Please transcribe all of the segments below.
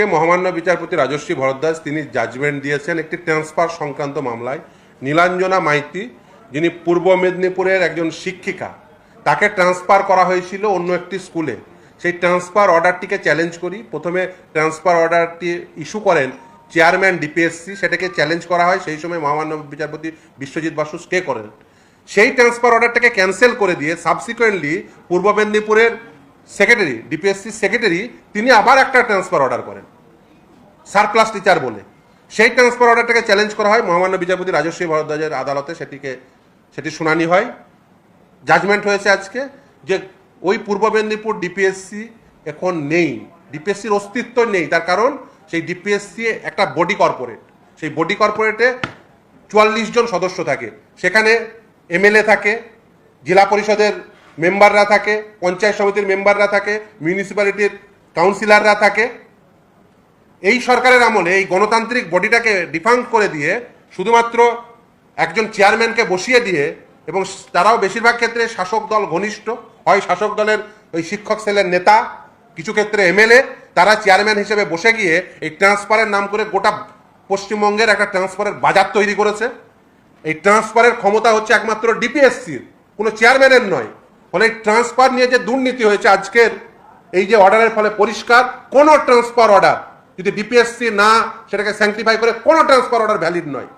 আজকে মহামান্য বিচারপতি রাজশ্রী ভরদ্বাজ তিনি জাজমেন্ট দিয়েছেন একটি ট্রান্সফার সংক্রান্ত মামলায়। নীলাঞ্জনা মাইতি, যিনি পূর্ব মেদিনীপুরের একজন শিক্ষিকা, তাকে ট্রান্সফার করা হয়েছিল অন্য একটি স্কুলে সেই ট্রান্সফার অর্ডারটিকে চ্যালেঞ্জ করি। প্রথমে ট্রান্সফার অর্ডারটি ইস্যু করেন চেয়ারম্যান ডিপিএসসি সেটাকে চ্যালেঞ্জ করা হয়। সেই সময় মহামান্য বিচারপতি বিশ্বজিৎ বাসু স্টে করেন। সেই ট্রান্সফার অর্ডারটাকে ক্যান্সেল করে দিয়ে সাবসিকুয়েন্টলি পূর্ব মেদিনীপুরের সেক্রেটারি ডিপিএসসি সেক্রেটারি তিনি আবার একটা ট্রান্সফার অর্ডার করেন। সারপ্লাস টিচার বলে। সেই ট্রান্সফার অর্ডারটাকে চ্যালেঞ্জ করা হয়। মহামান্য বিচারপতি রাজস্বী ভরদ্বাজের আদালতে সেটিকে, সেটি শুনানি হয়। জাজমেন্ট হয়েছে আজকে যে ওই পূর্ব মেদিনীপুর ডিপিএসসি এখন নেই। ডিপিএসসির অস্তিত্ব নেই। তার কারণ সেই ডিপিএসসি একটা বডি কর্পোরেট সেই বডি কর্পোরেটে চুয়াল্লিশ জন সদস্য থাকে। সেখানে এমএলএ থাকে, জেলা পরিষদের মেম্বাররা থাকে, পঞ্চায়েত সমিতির মেম্বাররা থাকে মিউনিসিপ্যালিটির কাউন্সিলররা থাকে। এই সরকারের আমলে এই গণতান্ত্রিক বডিটাকে ডিফাঙ্ক করে দিয়ে শুধুমাত্র একজন চেয়ারম্যানকে বসিয়ে দিয়ে এবং তারাও বেশিরভাগ ক্ষেত্রে শাসক দল ঘনিষ্ঠ, হয় শাসক দলের ওই শিক্ষক সেলের নেতা, কিছু ক্ষেত্রে এমএলএ, তারা চেয়ারম্যান হিসেবে বসে গিয়ে এই ট্রান্সফারের নাম করে গোটা পশ্চিমবঙ্গের একটা ট্রান্সফারের বাজার তৈরি করেছে। এই ট্রান্সফারের ক্ষমতা হচ্ছে একমাত্র ডিপিএসসির কোনো চেয়ারম্যানের নয়। ফলে ট্রান্সফার নিয়ে যে দুর্নীতি হয়েছে আজকের, এই যে অর্ডারের ফলে পরিষ্কার, কোনো ট্রান্সফার অর্ডার যদি ডিপিএসসি না, সেটাকে স্যাংটিফাই করে, কোনো ট্রান্সফার অর্ডার ভ্যালিড নয়।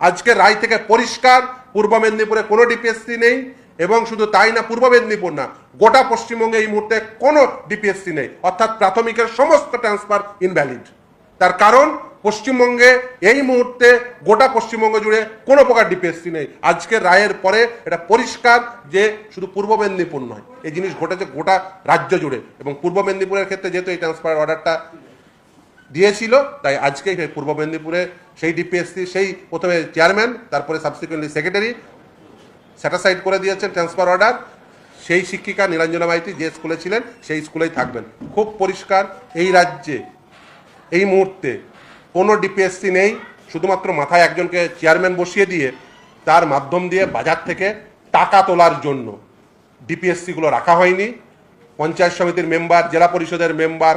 আজকে রায় থেকে পরিষ্কার, পূর্ব মেদিনীপুরে কোনো ডিপিএসসি নেই, এবং শুধু তাই না, পূর্ব মেদিনীপুর না, গোটা পশ্চিমবঙ্গে এই মুহূর্তে কোনো ডিপিএসসি নেই। অর্থাৎ প্রাথমিকের সমস্ত ট্রান্সফার ইনভ্যালিড তার কারণ পশ্চিমবঙ্গে এই মুহূর্তে গোটা পশ্চিমবঙ্গ জুড়ে কোনো প্রকার ডিপিএসসি নেই। আজকের রায়ের পরে এটা পরিষ্কার যে শুধু পূর্ব মেদিনীপুর নয়, এই জিনিস ঘটেছে গোটা রাজ্য জুড়ে এবং পূর্ব মেদিনীপুরের ক্ষেত্রে যেহেতু এই ট্রান্সফার অর্ডারটা দিয়েছিল, তাই আজকে পূর্ব মেদিনীপুরে সেই ডিপিএসসি সেই প্রথমে চেয়ারম্যান তারপরে সাবসিকুয়েন্টলি সেক্রেটারি স্যাটাসাইড করে দিয়েছেন ট্রান্সফার অর্ডার সেই শিক্ষিকা নীলাঞ্জনা মাইতি যে স্কুলে ছিলেন, সেই স্কুলেই থাকবেন। খুব পরিষ্কার এই রাজ্যে এই মুহূর্তে কোনো ডিপিএসসি নেই, শুধুমাত্র মাথায় একজনকে চেয়ারম্যান বসিয়ে দিয়ে তার মাধ্যম দিয়ে বাজার থেকে টাকা তোলার জন্য ডিপিএসসিগুলো রাখা হয়নি। পঞ্চায়েত সমিতির মেম্বার জেলা পরিষদের মেম্বার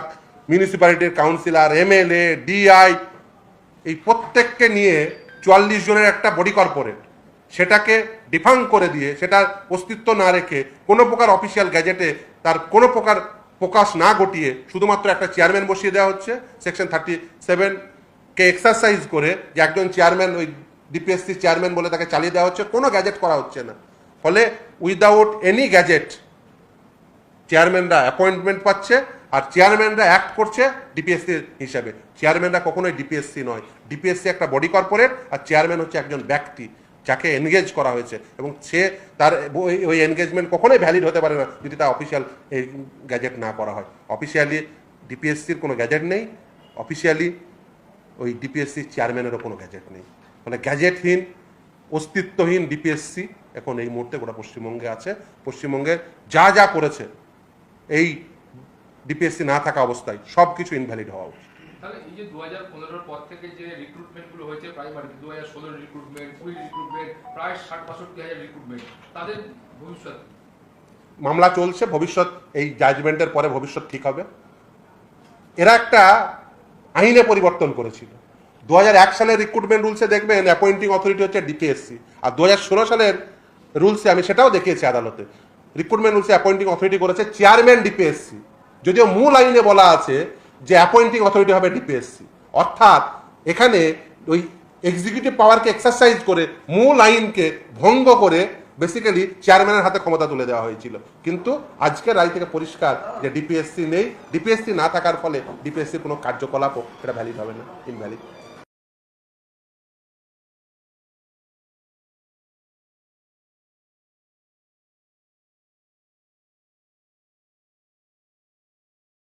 মিউনিসিপ্যালিটির কাউন্সিলর এমএলএ ডিআই এই প্রত্যেককে নিয়ে চুয়াল্লিশ জনের একটা বডি কর্পোরেট সেটাকে ডিফাং করে দিয়ে, সেটার অস্তিত্ব না রেখে কোনো প্রকার অফিসিয়াল গ্যাজেটে তার কোনো প্রকার প্রকাশ না ঘটিয়ে শুধুমাত্র একটা চেয়ারম্যান বসিয়ে দেওয়া হচ্ছে। সেকশন থার্টি সেভেনকে এক্সারসাইজ করে যে একজন চেয়ারম্যান ওই ডিপিএসসি চেয়ারম্যান বলে তাকে চালিয়ে দেওয়া হচ্ছে, কোনো গ্যাজেট করা হচ্ছে না। ফলে উইদাউট এনি গ্যাজেট চেয়ারম্যানরা অ্যাপয়েন্টমেন্ট পাচ্ছে আর চেয়ারম্যানরা অ্যাক্ট করছে ডিপিএসসি হিসাবে। চেয়ারম্যানরা কখনোই ডিপিএসসি নয়। ডিপিএসসি একটা বডি কর্পোরেট আর চেয়ারম্যান হচ্ছে একজন ব্যক্তি, যাকে এনগেজ করা হয়েছে। এবং সে তার ওই- ওই এনগেজমেন্ট কখনোই ভ্যালিড হতে পারে না যদি তা অফিসিয়াল এই গ্যাজেট না করা হয়। অফিসিয়ালি ডিপিএসসির কোনো গ্যাজেট নেই। অফিসিয়ালি ওই ডিপিএসসি চেয়ারম্যানেরও কোনো গ্যাজেট নেই। মানে গ্যাজেটহীন অস্তিত্বহীন ডিপিএসসি এখন এই মুহূর্তে গোটা পশ্চিমবঙ্গে আছে। পশ্চিমবঙ্গে যা যা করেছে এই ডিপিএসসি না থাকা অবস্থায় সব কিছু ইনভ্যালিড হওয়া উচিত। তাহলে এই যে দু হাজার পনেরোর পর থেকে যে রিক্রুটমেন্ট হয়েছে প্রাইমারি দু হাজার ষোলোর রিক্রুটমেন্ট কুড়ি রিক্রুটমেন্ট প্রায় ষাট বাষট্টি হাজার রিক্রুটমেন্ট তাদের ভবিষ্যৎ? মামলা চলছে ভবিষ্যৎ এই জাজমেন্টের পরে ভবিষ্যৎ ঠিক হবে। এরা একটা আইনে পরিবর্তন করেছিল। দু সালের রিক্রুটমেন্ট রুলসে দেখবেন অ্যাপয়েন্টিং অথরিটি হচ্ছে ডিপিএসসি আর দু হাজার ষোলো সালের রুলসে আমি সেটাও দেখিয়েছি আদালতে। রিক্রুটমেন্ট রুলসে অ্যাপয়েন্টিং অথরিটি করেছে চেয়ারম্যান ডিপিএসসি যদিও মূল আইনে বলা আছে যে অ্যাপয়েন্টিং অথরিটি হবে ডিপিএসসি অর্থাৎ এখানে ওই এক্সিকিউটিভ পাওয়ারকে এক্সারসাইজ করে মূল আইনকে ভঙ্গ করে বেসিক্যালি চেয়ারম্যানের হাতে ক্ষমতা তুলে দেওয়া হয়েছিল। কিন্তু আজকের রায় থেকে পরিষ্কার যে ডিপিএসসি নেই ডিপিএসসি না থাকার ফলে ডিপিএসসির কোনো কার্যকলাপও সেটা ভ্যালিড হবে না ইনভ্যালিড